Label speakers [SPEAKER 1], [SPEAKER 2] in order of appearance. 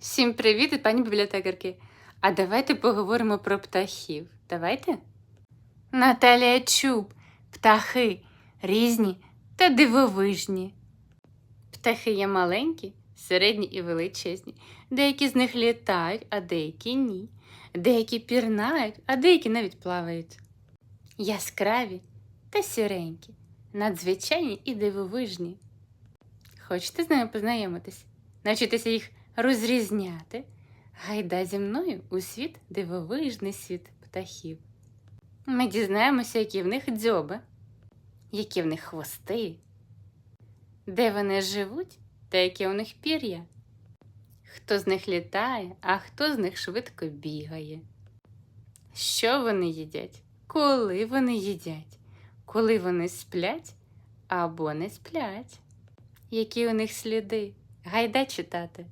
[SPEAKER 1] Всім привіт, пані бібліотекарки. А давайте поговоримо про птахів. Давайте? Наталія Чуб. Птахи різні та дивовижні. Птахи є маленькі, середні і величезні. Деякі з них літають, а деякі ні. Деякі пірнають, а деякі навіть плавають. Яскраві та сіренькі, надзвичайні і дивовижні. Хочете з ними познайомитись? Навчитися їх розрізняти? Гайда зі мною у світ дивовижний світ птахів. Ми дізнаємося, які в них дзьоби, які в них хвости, де вони живуть та яке у них пір'я, хто з них літає, а хто з них швидко бігає. Що вони їдять, коли вони їдять, коли вони сплять або не сплять, які у них сліди. Гайда читати.